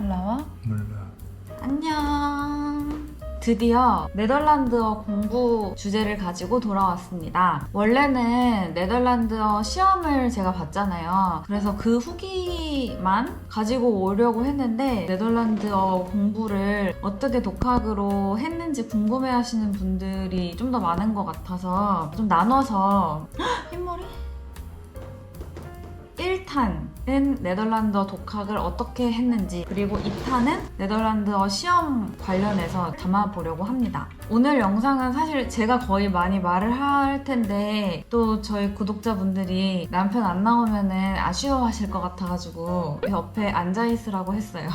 올라와? 몰라. 안녕. 드디어 네덜란드어 공부 주제를 가지고 돌아왔습니다. 원래는 네덜란드어 시험을 제가 봤잖아요. 그래서 그 후기만 가지고 오려고 했는데 네덜란드어 공부를 어떻게 독학으로 했는지 궁금해 하시는 분들이 좀 더 많은 것 같아서 좀 나눠서 헉, 흰머리? 1탄 은 네덜란드어 독학을 어떻게 했는지 그리고 2탄은 네덜란드어 시험 관련해서 담아보려고 합니다. 오늘 영상은 사실 제가 거의 많이 말을 할 텐데 또 저희 구독자분들이 남편 안 나오면은 아쉬워하실 것 같아가지고 옆에 앉아있으라고 했어요.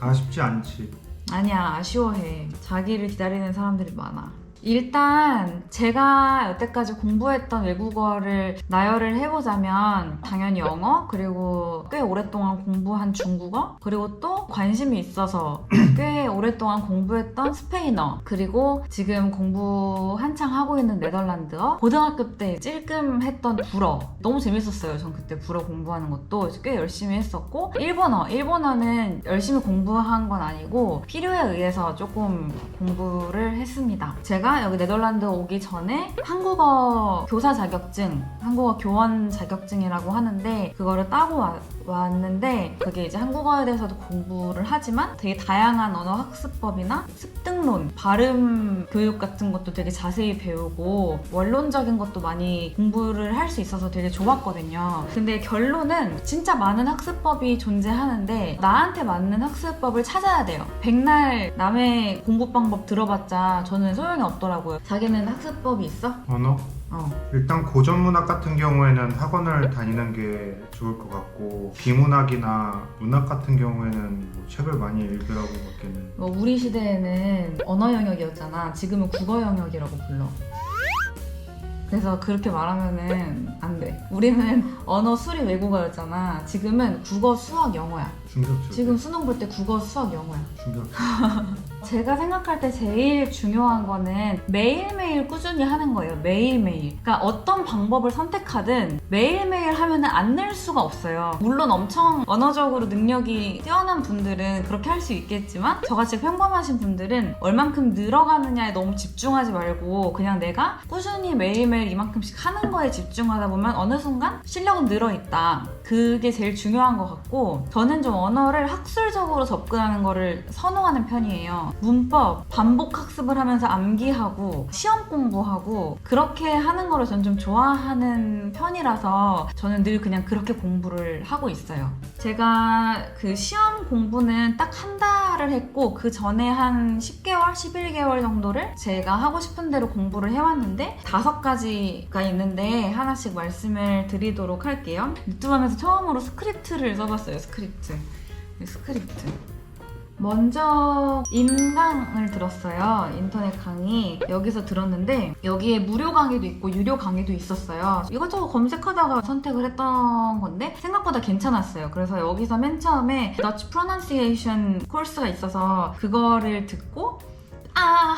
아쉽지 않지. 아니야 아쉬워해 자기를 기다리는 사람들이 많아 일단 제가 여태까지 공부했던 외국어를 나열을 해보자면 당연히 영어 그리고 꽤 오랫동안 공부한 중국어 그리고 또 관심이 있어서 꽤 오랫동안 공부했던 스페인어 그리고 지금 공부 한창 하고 있는 네덜란드어. 고등학교 때 찔끔했던 불어. 너무 재밌었어요. 전 그때 불어 공부하는 것도 꽤 열심히 했었고 일본어. 일본어는 열심히 공부한 건 아니고 필요에 의해서 조금 공부를 했습니다. 제가 여기 네덜란드 오기 전에 한국어 교사 자격증 한국어 교원 자격증이라고 하는데 그거를 따고 와- 왔는데 그게 이제 한국어에 대해서도 공부를 하지만 되게 다양한 언어 학습법이나 습득론, 발음 교육 같은 것도 되게 자세히 배우고 원론적인 것도 많이 공부를 할 수 있어서 되게 좋았거든요. 근데 결론은 진짜 많은 학습법이 존재하는데 나한테 맞는 학습법을 찾아야 돼요. 백날 남의 공부 방법 들어봤자 저는 소용이 없더라고요. 자기는 학습법이 있어? 언어? 어. 일단 고전 문학 같은 경우에는 학원을 다니는 게 좋을 것 같고 비문학이나 문학 같은 경우에는 뭐 책을 많이 읽으라고 밖에는 뭐 우리 시대에는 언어 영역이었잖아. 지금은 국어 영역이라고 불러. 그래서 그렇게 말하면은 안 돼. 우리는 언어 수리 외국어였잖아. 지금은 국어, 수학, 영어야. 충격적. 지금 수능 볼 때 국어, 수학, 영어야. 충격. 제가 생각할 때 제일 중요한 거는 매일매일 꾸준히 하는 거예요. 매일매일. 그러니까 어떤 방법을 선택하든 매일매일 하면은 안늘 수가 없어요. 물론 엄청 언어적으로 능력이 뛰어난 분들은 그렇게 할 수 있겠지만 저같이 평범하신 분들은 얼만큼 늘어가느냐에 너무 집중하지 말고 그냥 내가 꾸준히 매일매일 이만큼씩 하는 거에 집중하다 보면 어느 순간 실력은 늘어있다. 그게 제일 중요한 것 같고 저는 좀 언어를 학술적으로 접근하는 거를 선호하는 편이에요. 문법, 반복 학습을 하면서 암기하고 시험 공부하고 그렇게 하는 거를 저는 좀 좋아하는 편이라서 저는 늘 그냥 그렇게 공부를 하고 있어요. 제가 그 시험 공부는 딱 한 달을 했고 그 전에 한 10개월, 11개월 정도를 제가 하고 싶은 대로 공부를 해왔는데 다섯 가지가 있는데 하나씩 말씀을 드리도록 할게요. 유튜브 하면서 처음으로 스크립트를 써봤어요. 스크립트. 스크립트. 먼저 인강을 들었어요. 인터넷 강의. 여기서 들었는데 여기에 무료 강의도 있고 유료 강의도 있었어요. 이것저것 검색하다가 선택을 했던 건데 생각보다 괜찮았어요. 그래서 여기서 맨 처음에 Dutch Pronunciation 코र्스가 있어서 그거를 듣고 아...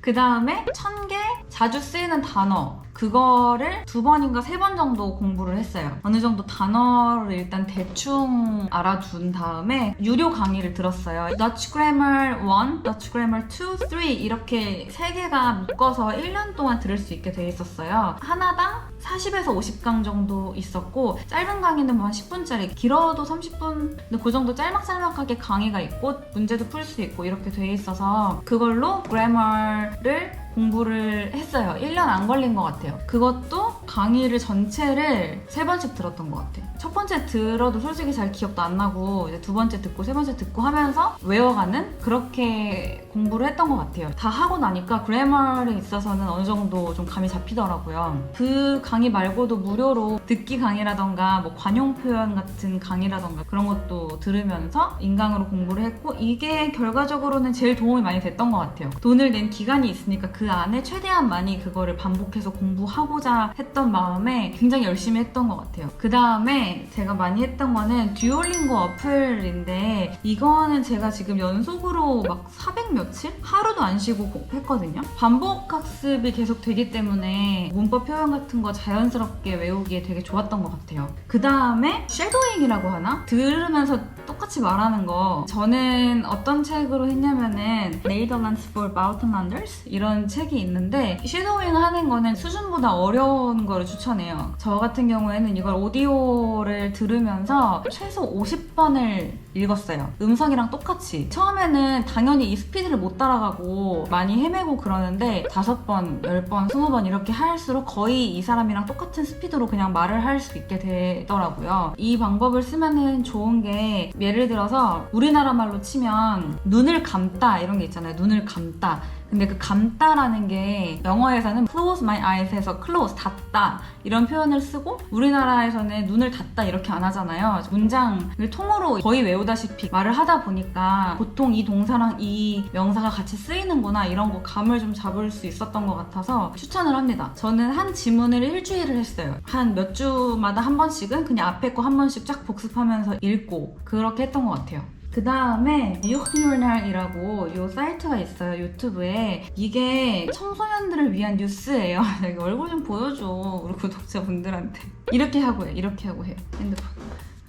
그 다음에 천 개 자주 쓰이는 단어 그거를 두 번인가 세 번 정도 공부를 했어요. 어느 정도 단어를 일단 대충 알아둔 다음에 유료 강의를 들었어요. Dutch Grammar 1, Dutch Grammar 2, 3 이렇게 세 개가 묶어서 1년 동안 들을 수 있게 돼 있었어요. 하나당 40에서 50강 정도 있었고 짧은 강의는 뭐 한 10분짜리 길어도 30분 근데 그 정도 짤막짤막하게 강의가 있고 문제도 풀 수 있고 이렇게 돼 있어서 그걸로 그래머를 공부를 했어요. 1년 안 걸린 것 같아요. 그것도 강의를 전체를 세 번씩 들었던 것 같아요. 첫 번째 들어도 솔직히 잘 기억도 안 나고 이제 두 번째 듣고 세 번째 듣고 하면서 외워가는 그렇게 공부를 했던 것 같아요. 다 하고 나니까 그래머에 있어서는 어느 정도 좀 감이 잡히더라고요. 그 강의 말고도 무료로 듣기 강의라던가 뭐 관용 표현 같은 강의라던가 그런 것도 들으면서 인강으로 공부를 했고 이게 결과적으로는 제일 도움이 많이 됐던 것 같아요. 돈을 낸 기간이 있으니까 그 안에 최대한 많이 그거를 반복해서 공부하고자 했던 마음에 굉장히 열심히 했던 것 같아요. 그 다음에 제가 많이 했던 거는 듀오링고 어플인데 이거는 제가 지금 연속으로 막 400 며칠? 하루도 안 쉬고 고- 했거든요. 반복 학습이 계속 되기 때문에 문법 표현 같은 거 자연스럽게 외우기에 되게 좋았던 것 같아요. 그 다음에 쉐도잉이라고 하나? 들으면서 똑같이 말하는 거 저는 어떤 책으로 했냐면은 Nederlands for Buitenlanders 이런 책이 있는데 섀도잉 하는 거는 수준보다 어려운 거를 추천해요. 저 같은 경우에는 이걸 오디오를 들으면서 최소 50번을 읽었어요 음성이랑 똑같이 처음에는 당연히 이 스피드를 못 따라가고 많이 헤매고 그러는데 다섯 번, 열 번, 스무 번 이렇게 할수록 거의 이 사람이랑 똑같은 스피드로 그냥 말을 할 수 있게 되더라고요. 이 방법을 쓰면은 좋은 게 예를 들어서 우리나라 말로 치면 눈을 감다 이런 게 있잖아요. 눈을 감다. 근데 그 감다라는 게 영어에서는 close my eyes에서 close 닫다 이런 표현을 쓰고 우리나라에서는 눈을 닫다 이렇게 안 하잖아요. 문장을 통으로 거의 외우 다시피 말을 하다 보니까 보통 이 동사랑 이 명사가 같이 쓰이는구나 이런 거 감을 좀 잡을 수 있었던 것 같아서 추천을 합니다. 저는 한 지문을 일주일을 했어요. 한 몇 주마다 한 번씩은 그냥 앞에 거 한 번씩 쫙 복습하면서 읽고 그렇게 했던 것 같아요. 그 다음에 뉴욕뉴널이라고 요 사이트가 있어요 유튜브에 이게 청소년들을 위한 뉴스예요 여기 얼굴 좀 보여줘 우리 구독자분들한테 이렇게 하고 해 이렇게 하고 해요 핸드폰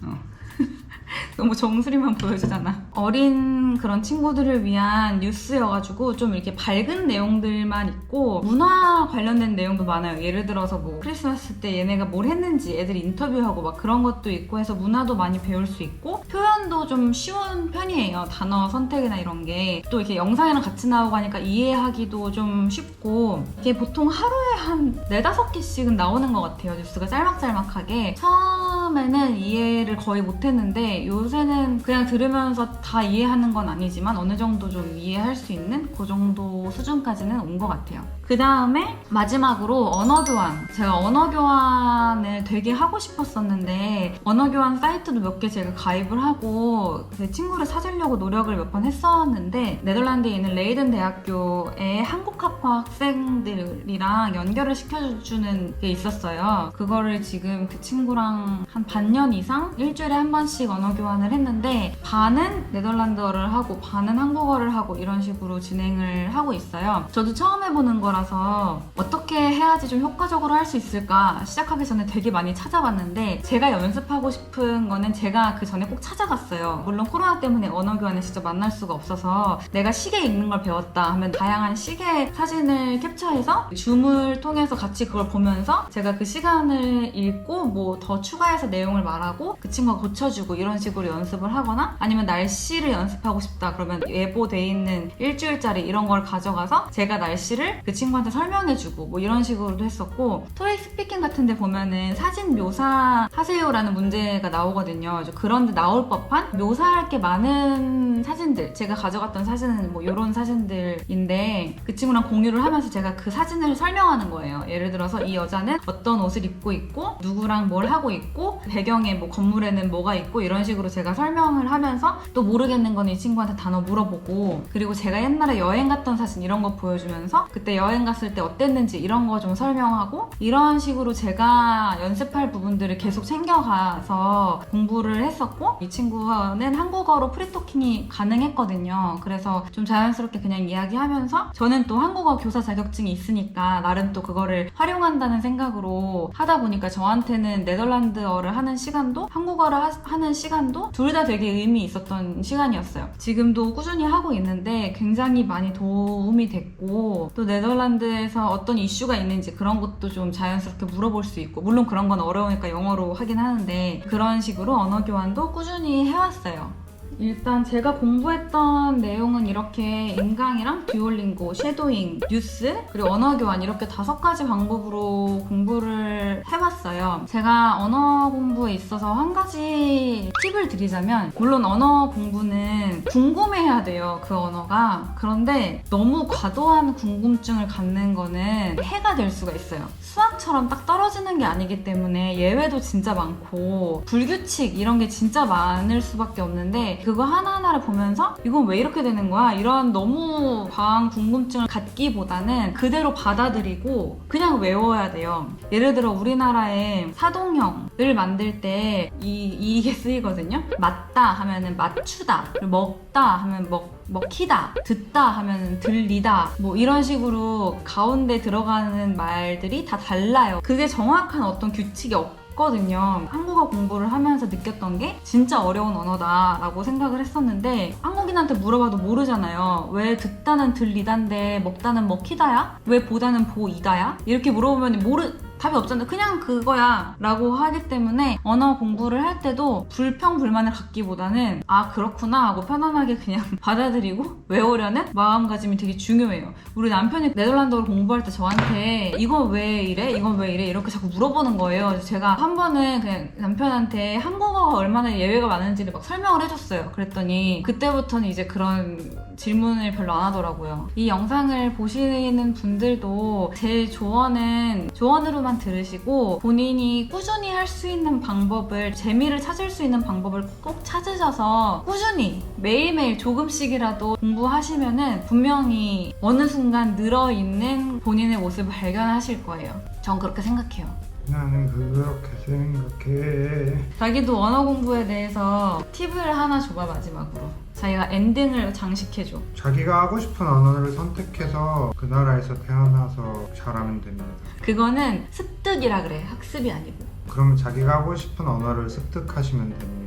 어. 너무 정수리만 보여주잖아. 어린 그런 친구들을 위한 뉴스여가지고 좀 이렇게 밝은 내용들만 있고 문화 관련된 내용도 많아요. 예를 들어서 뭐 크리스마스 때 얘네가 뭘 했는지 애들 인터뷰하고 막 그런 것도 있고 해서 문화도 많이 배울 수 있고 표현도 좀 쉬운 편이에요. 단어 선택이나 이런 게 또 이렇게 영상이랑 같이 나오고 하니까 이해하기도 좀 쉽고 이게 보통 하루에 한 네다섯 개씩은 나오는 것 같아요. 뉴스가 짤막짤막하게 처음에는 이해를 거의 못했는데 요새는 그냥 들으면서 다 이해하는 건 아니지만 어느 정도 좀 이해할 수 있는 그 정도 수준까지는 온 것 같아요. 그 다음에 마지막으로 언어 교환. 제가 언어 교환을 되게 하고 싶었었는데 언어 교환 사이트도 몇 개 제가 가입을 하고 제 친구를 찾으려고 노력을 몇 번 했었는데 네덜란드에 있는 레이든 대학교의 한국 학과 학생들이랑 연결을 시켜주는 게 있었어요. 그거를 지금 그 친구랑 한 반년 이상 일주일에 한 번씩 언어 교환을 했는데 반은 네덜란드어를 하고 반은 한국어를 하고 이런 식으로 진행을 하고 있어요. 저도 처음 해보는 거라서 어떻게 해야지 좀 효과적으로 할 수 있을까 시작하기 전에 되게 많이 찾아봤는데 제가 연습하고 싶은 거는 제가 그 전에 꼭 찾아갔어요. 물론 코로나 때문에 언어 교환을 직접 만날 수가 없어서 내가 시계 읽는 걸 배웠다 하면 다양한 시계 사진을 캡처해서 줌을 통해서 같이 그걸 보면서 제가 그 시간을 읽고 뭐 더 추가해서 내용을 말하고 그 친구가 고쳐주고 이런 식으로 연습을 하거나 아니면 날씨를 연습하고 싶다 그러면 예보돼 있는 일주일짜리 이런 걸 가져가서 제가 날씨를 그 친구한테 설명해주고 뭐 이런 식으로도 했었고 토익 스피킹 같은 데 보면은 사진 묘사하세요라는 문제가 나오거든요. 그런데 나올 법한 묘사할 게 많은 사진들 제가 가져갔던 사진은 뭐 이런 사진들인데 그 친구랑 공유를 하면서 제가 그 사진을 설명하는 거예요. 예를 들어서 이 여자는 어떤 옷을 입고 있고 누구랑 뭘 하고 있고 배경에 뭐 건물에는 뭐가 있고 이런 식으로 제가 설명을 하면서 또 모르겠는 건 이 친구한테 단어 물어보고 그리고 제가 옛날에 여행 갔던 사진 이런 거 보여주면서 그때 여행 갔을 때 어땠는지 이런 거 좀 설명하고 이런 식으로 제가 연습할 부분들을 계속 챙겨가서 공부를 했었고 이 친구는 한국어로 프리토킹이 가능했거든요. 그래서 좀 자연스럽게 그냥 이야기하면서 저는 또 한국어 교사 자격증이 있으니까 나름 또 그거를 활용한다는 생각으로 하다 보니까 저한테는 네덜란드어를 하는 시간도 한국어를 하, 하는 시간 도 둘 다 되게 의미 있었던 시간이었어요. 지금도 꾸준히 하고 있는데 굉장히 많이 도움이 됐고 또 네덜란드에서 어떤 이슈가 있는지 그런 것도 좀 자연스럽게 물어볼 수 있고 물론 그런 건 어려우니까 영어로 하긴 하는데 그런 식으로 언어 교환도 꾸준히 해왔어요. 일단 제가 공부했던 내용은 이렇게 인강이랑 듀올링고, 쉐도잉, 뉴스, 그리고 언어 교환 이렇게 다섯 가지 방법으로 공부를 해봤어요. 제가 언어 공부에 있어서 한 가지 팁을 드리자면, 물론 언어 공부는 궁금해야 돼요, 그 언어가. 그런데 너무 과도한 궁금증을 갖는 거는 해가 될 수가 있어요. 수학처럼 딱 떨어지는 게 아니기 때문에 예외도 진짜 많고, 불규칙 이런 게 진짜 많을 수밖에 없는데, 그거 하나하나를 보면서 이건 왜 이렇게 되는 거야? 이런 너무 과한 궁금증을 갖기보다는 그대로 받아들이고 그냥 외워야 돼요. 예를 들어 우리나라에 사동형을 만들 때 이, 이게 쓰이거든요. 맞다 하면은 맞추다. 먹다 하면 먹, 먹히다. 듣다 하면 들리다. 뭐 이런 식으로 가운데 들어가는 말들이 다 달라요. 그게 정확한 어떤 규칙이 없 없거든요. 한국어 공부를 하면서 느꼈던 게 진짜 어려운 언어다라고 생각을 했었는데 한국인한테 물어봐도 모르잖아요. 왜 듣다는 들리단데 먹다는 먹히다야? 왜 보다는 보이다야? 이렇게 물어보면 모르 답이 없잖아요. 그냥 그거야 라고 하기 때문에 언어 공부를 할 때도 불평 불만을 갖기보다는 아 그렇구나 하고 편안하게 그냥 받아들이고 외우려는 마음가짐이 되게 중요해요. 우리 남편이 네덜란드어를 공부할 때 저한테 이거 왜 이래? 이건 왜 이래? 이렇게 자꾸 물어보는 거예요. 제가 한 번은 그냥 남편한테 한국어가 얼마나 예외가 많은지를 막 설명을 해줬어요. 그랬더니 그때부터는 이제 그런 질문을 별로 안 하더라고요. 이 영상을 보시는 분들도 제 조언은 조언으로만 들으시고 본인이 꾸준히 할 수 있는 방법을 재미를 찾을 수 있는 방법을 꼭 찾으셔서 꾸준히 매일매일 조금씩이라도 공부하시면은 분명히 어느 순간 늘어있는 본인의 모습을 발견하실 거예요. 전 그렇게 생각해요. 나는 그렇게 생각해. 자기도 언어 공부에 대해서 팁을 하나 줘봐 마지막으로. 자기가 엔딩을 장식해줘. 자기가 하고 싶은 언어를 선택해서 그 나라에서 태어나서 잘하면 됩니다. 그거는 습득이라 그래. 학습이 아니고. 그러면 자기가 하고 싶은 언어를 습득하시면 됩니다.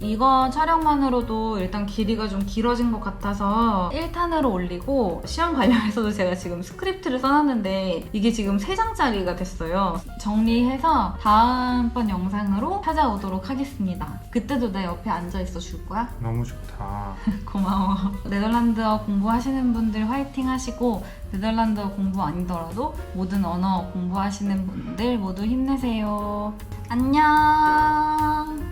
이거 촬영만으로도 일단 길이가 좀 길어진 것 같아서 1탄으로 올리고 시험 관련해서도 제가 지금 스크립트를 써놨는데 이게 지금 3장짜리가 됐어요. 정리해서 다음번 영상으로 찾아오도록 하겠습니다. 그때도 내 옆에 앉아있어 줄 거야? 너무 좋다. 고마워. 네덜란드어 공부하시는 분들 화이팅 하시고 네덜란드어 공부 아니더라도 모든 언어 공부하시는 분들 모두 힘내세요. 안녕.